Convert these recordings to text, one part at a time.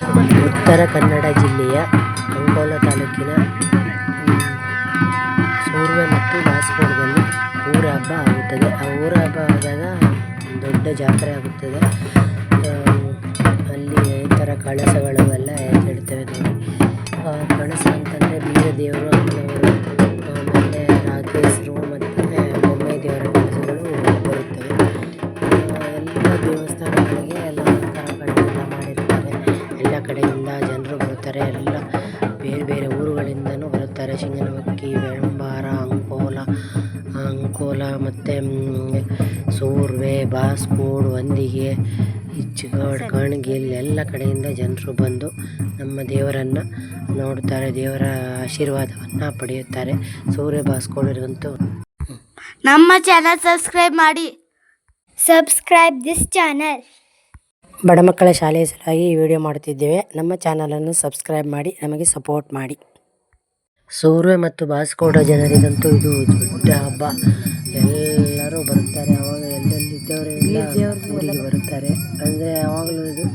ಉತ್ತರ ಕನ್ನಡ ಜಿಲ್ಲೆಯ ಅಂಕೋಲ ತಾಲೂಕಿನ ಸೂರ್ವೆ ಮತ್ತು ಬಾಸ್ಕೋಟದಲ್ಲಿ ಊರ ಹಬ್ಬ ಆಗುತ್ತದೆ. ಆ ಊರ ಹಬ್ಬ ಆದಾಗ ದೊಡ್ಡ ಜಾತ್ರೆ ಆಗುತ್ತದೆ. ಅಲ್ಲಿ ಈ ಥರ ಕಳಸಗಳು ಎಲ್ಲ ಎದ್ದೇಳ್ತವೆ ನೋಡಿ. ಕಳಸ ಅಂತಂದರೆ ಬೀರ ಬರ್ತಾರೆ ಎಲ್ಲ ಬೇರೆ ಬೇರೆ ಊರುಗಳಿಂದಲೂ ಬರುತ್ತಾರೆ. ಶಿಂಗನಮಕ್ಕಿ ಬೆಳಂಬಾರ ಅಂಕೋಲ ಅಂಕೋಲ ಮತ್ತು ಸೂರ್ವೆ ಬಾಸ್ಕೋಡ್ ವಂದಿಗೆ ಇಚ್ಚಿಗಾಡ್ ಕಣಗಿಲ್ ಎಲ್ಲ ಕಡೆಯಿಂದ ಜನರು ಬಂದು ನಮ್ಮ ದೇವರನ್ನು ನೋಡ್ತಾರೆ. ದೇವರ ಆಶೀರ್ವಾದವನ್ನು ಪಡೆಯುತ್ತಾರೆ. ಸೂರ್ಯ ಬಾಸ್ಕೋಡರಿಗಂತೂ ನಮ್ಮ ಚಾನಲ್ ಸಬ್ಸ್ಕ್ರೈಬ್ ಮಾಡಿ. ಸಬ್ಸ್ಕ್ರೈಬ್ ದಿಸ್ ಚಾನಲ್ ಬಡ ಮಕ್ಕಳ ಶಾಲೆಯ ಸಲುವಾಗಿ ಈ ವಿಡಿಯೋ ಮಾಡುತ್ತಿದ್ದೇವೆ. ನಮ್ಮ ಚಾನಲನ್ನು ಸಬ್ಸ್ಕ್ರೈಬ್ ಮಾಡಿ ನಮಗೆ ಸಪೋರ್ಟ್ ಮಾಡಿ. ಸೂರ್ಯ ಮತ್ತು ಬಾಸ್ಕೋಡ ಜನರಿಗಂತೂ ಇದು ದೊಡ್ಡ ಹಬ್ಬ. ಎಲ್ಲರೂ ಬರುತ್ತಾರೆ. ಅವಾಗ ಎಲ್ಲೆಲ್ಲಿದ್ದವರೆಲ್ಲ ಊರಿಗೆ ಬರುತ್ತಾರೆ. ಅಂದರೆ ಯಾವಾಗಲೂ ಇದು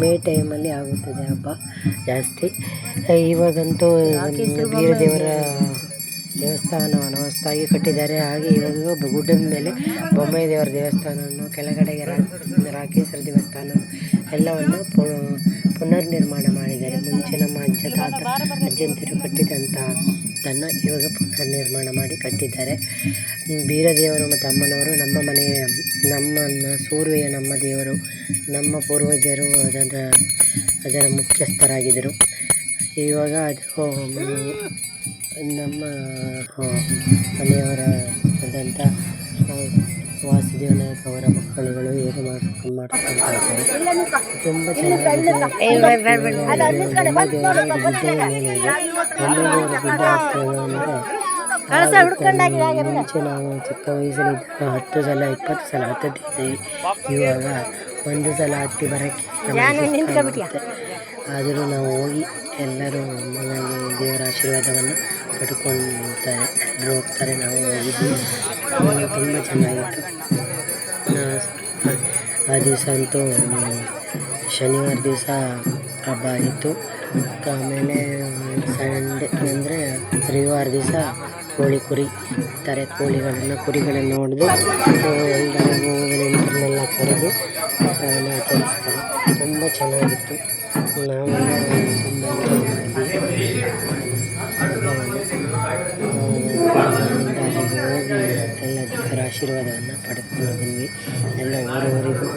ಮೇ ಟೈಮಲ್ಲಿ ಆಗುತ್ತದೆ ಹಬ್ಬ ಜಾಸ್ತಿ. ಇವಾಗಂತೂ ಬೀರದೇವರ ದೇವಸ್ಥಾನವನ್ನು ಹೊಸದಾಗಿ ಕಟ್ಟಿದ್ದಾರೆ. ಹಾಗೆ ಇವಾಗ ಗುಡ್ಡದ ಮೇಲೆ ಬೊಮ್ಮೈ ದೇವರ ದೇವಸ್ಥಾನವನ್ನು ಕೆಳಗಡೆಗೆ ರಾಕೇಶ್ವರ ದೇವಸ್ಥಾನ ಎಲ್ಲವನ್ನು ಪುನರ್ ನಿರ್ಮಾಣ ಮಾಡಿದ್ದಾರೆ. ಮುಂಚೆ ನಮ್ಮ ಅಜ್ಜ, ತಾತ ಅಜ್ಜಂತಿರು ಕಟ್ಟಿದಂತಹ ತನ್ನ ಇವಾಗ ಪುನರ್ ನಿರ್ಮಾಣ ಮಾಡಿ ಕಟ್ಟಿದ್ದಾರೆ. ಬೀರದೇವರು ಮತ್ತು ಅಮ್ಮನವರು ನಮ್ಮ ಮನೆಯ, ನಮ್ಮನ್ನು ಸೂರ್ಯ ನಮ್ಮ ದೇವರು, ನಮ್ಮ ಪೂರ್ವಜರು ಅದರ ಅದರ ಮುಖ್ಯಸ್ಥರಾಗಿದ್ದರು. ಇವಾಗ ಅದು ನಮ್ಮ ಮನೆಯವರ ಆದಂಥ ವಾಸುದೇವ ನಾಯಕ್ ಅವರ ಮಕ್ಕಳುಗಳು ಏನು ಮಾಡ್ಕೊಂಡು ಇದ್ದಾರೆ ತುಂಬ ಚೆನ್ನಾಗಿ ಮುಂಚೆ ನಾವು ಚಿಕ್ಕ ವಯಸ್ಸಲ್ಲಿ ಹತ್ತು ಸಲ ಇಪ್ಪತ್ತು ಸಲ ಹತ್ತಿದ್ದೀವಿ ಇವಾಗ ಒಂದು ಸಲ ಹತ್ತಿ ಬರೋಕ್ಕೆ. ಆದರೂ ನಾವು ಹೋಗಿ ಎಲ್ಲರೂ ದೇವರ ಆಶೀರ್ವಾದವನ್ನು ಪಡ್ಕೊಳ್ತಾರೆ ಹೋಗ್ತಾರೆ. ನಾವು ಹೋಗಿದ್ವಿ. ತುಂಬ ಚೆನ್ನಾಗಿತ್ತು. ಆ, ದಿವಸ ಅಂತೂ ಶನಿವಾರ ದಿವಸ ಹಬ್ಬ ಆಯಿತು ಮತ್ತು ಆಮೇಲೆ ಸಂಡೇ ಅಂದರೆ ರವಿವಾರ ದಿವಸ ಕೋಳಿ ಕುರಿ ತರೆ ಕೋಳಿಗಳನ್ನು ಕುರಿಗಳನ್ನು ಹೊಡೆದು ನೆಂಟರನ್ನೆಲ್ಲ ಕರೆದು ಹಬ್ಬವನ್ನು ಆಚರಿಸ್ತಾರೆ ತುಂಬ ಚೆನ್ನಾಗಿತ್ತು. ನಾವೆಲ್ಲ ತುಂಬ ಬಂದ್ವಿ ಎಲ್ಲ ಊರವರಿಗೂ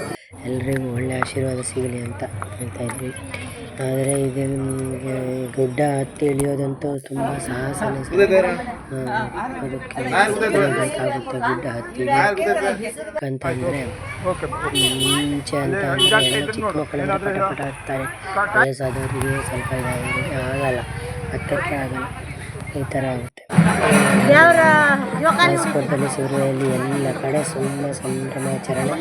ಎಲ್ಲರಿಗೂ ಒಳ್ಳೆಯ ಆಶೀರ್ವಾದ ಸಿಗಲಿ ಅಂತ ಹೇಳ್ತಾ ಇದ್ವಿ. ಆದರೆ ಇದು ನಮಗೆ ಗುಡ್ಡ ಹತ್ತಿ ಇಳಿಯೋದಂತೂ ತುಂಬ ಸಾಹಸ ಅನಿಸುತ್ತೆ. ಆ, ಅದಕ್ಕೆ ಬೇಕಾಗುತ್ತೆ ಗುಡ್ಡ ಹತ್ತಿ. ಅಂತಂದರೆ ಮುಂಚೆ ಅಂತ ಅಂದರೆ ಚಿಕ್ಕ ಮಕ್ಕಳೆಲ್ಲ ಪಟ ಪಟ ಹತ್ತಾರೆ ವಯಸ್ಸಾದವರಿಗೆ ಸ್ವಲ್ಪ ಇದಾಗಿದೆ ಆಗಲ್ಲ. ಹತ್ತಕ್ಕೆ ಆಗಲ್ಲ. ಈ ಥರ ಆಗುತ್ತೆ ಬಾಸ್ಕೋಟದಲ್ಲಿ ಸೂರ್ಯದಲ್ಲಿ ಎಲ್ಲ ಕಡೆ ಸುಮ್ಮ ಸಂಭ್ರಮಾಚರಣೆ.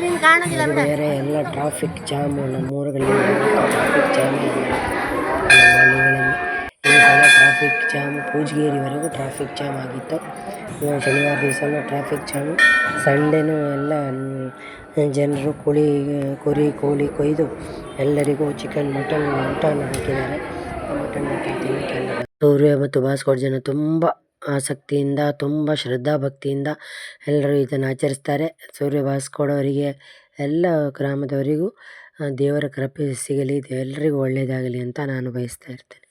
ಬೇರೆ ಎಲ್ಲ ಟ್ರಾಫಿಕ್ ಜಾಮ್ ನಮ್ಮ ಊರುಗಳಲ್ಲಿ ಟ್ರಾಫಿಕ್ ಜಾಮ್ ಈ ಸಲ ಟ್ರಾಫಿಕ್ ಜಾಮ್ ಪೂಜಗೇರಿವರೆಗೂ ಟ್ರಾಫಿಕ್ ಜಾಮ್ ಆಗಿತ್ತು. ಶನಿವಾರ ದಿವಸನೂ ಟ್ರಾಫಿಕ್ ಜಾಮು ಸಂಡೇನೂ ಎಲ್ಲ ಜನರು ಕೋಳಿ ಕುರಿ ಕೋಳಿ ಕೊಯ್ದು ಎಲ್ಲರಿಗೂ ಚಿಕನ್ ಮಟನ್ ಊಟವನ್ನು ಹಾಕಿದ್ದಾರೆ. ಮಟನ್ ಮಟನ್ ತಿನ್ನೋಕ್ಕೆಲ್ಲ ಸೂರ್ಯ ಮತ್ತು ಭಾಸ್ಕರ್ ಜನ ತುಂಬ ಆಸಕ್ತಿಯಿಂದ, ತುಂಬ ಶ್ರದ್ಧಾ ಭಕ್ತಿಯಿಂದ ಎಲ್ಲರೂ ಇದನ್ನು ಆಚರಿಸ್ತಾರೆ. ಸೂರ್ಯ ಭಾಸ್ಕೊಡೋರಿಗೆ ಎಲ್ಲ ಗ್ರಾಮದವರಿಗೂ ದೇವರ ಕೃಪೆ ಸಿಗಲಿ ಎಲ್ಲರಿಗೂ ಒಳ್ಳೆಯದಾಗಲಿ ಅಂತ ನಾನು ಬಯಸ್ತಾ ಇರ್ತೇನೆ.